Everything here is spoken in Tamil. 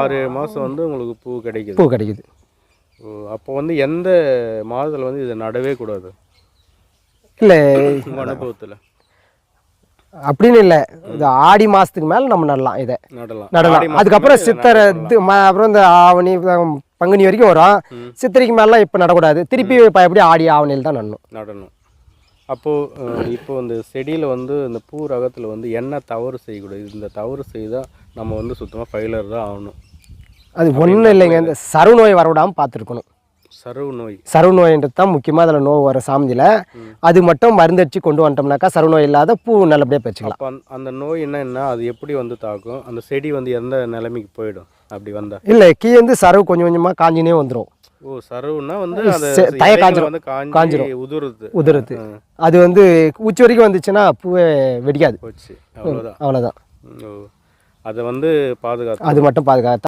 ஆறு மாதம் வந்து உங்களுக்கு பூ கிடைக்குது. பூ கிடைக்குது. அப்போ வந்து எந்த மாதத்தில் வந்து இதை நடவே கூடாது? இல்லை. உங்கள் அனுபவத்தில். அப்படின்னு இல்லை. இது ஆடி மாதத்துக்கு மேலே நம்ம நடலாம் இதை. நடலாம். நடலாம். அதுக்கப்புறம் சித்திரை அப்புறம் இந்த ஆவணி பங்குனி வரைக்கும் வரும். சித்திரைக்கு மேலாம் இப்போ நடக்கூடாது. திருப்பி எப்படி ஆடி ஆவணியில் தான் நடணும். நடணும். அப்போது இப்போ இந்த செடியில் வந்து இந்த பூ ரகத்தில் வந்து என்ன தவறு செய்யக்கூடாது? இந்த தவறு செய்தால் நம்ம வந்து சுத்தமாக ஃபெயிலர் தான் ஆகணும். அது ஒன்றும் இல்லைங்க. இந்த சருவு நோய் வரவிடாமல் பார்த்துருக்கணும். சருவு நோய். சருவு நோயின்றது தான் முக்கியமாக அதில் நோய் வர சாமியில். அது மட்டும் மருந்தடிச்சு கொண்டு வந்துட்டோம்னாக்கா சருவு நோய் இல்லாத பூ நல்லபடியாக பறிச்சுக்கலாம். அந்த- நோய் என்னன்னா அது எப்படி வந்து தாக்கும்? அந்த செடி வந்து எந்த நிலைமைக்கு போயிடும்? அப்படி வந்தால் இல்லை கீ வந்து சருவு கொஞ்சம் கொஞ்சமாக காஞ்சினே வந்துடும் ஓ சருவுன்னா வந்து தய காஞ்சிரும். காஞ்சிரும். உதுருது. உதிருது. அது வந்து உச்சி வரைக்கும் வந்துச்சுன்னா பூவே வெடிக்காது. அவ்வளோதான் அவ்வளோதான் அதை வந்து பாதுகாத்து. அது மட்டும் பாதுகாத்து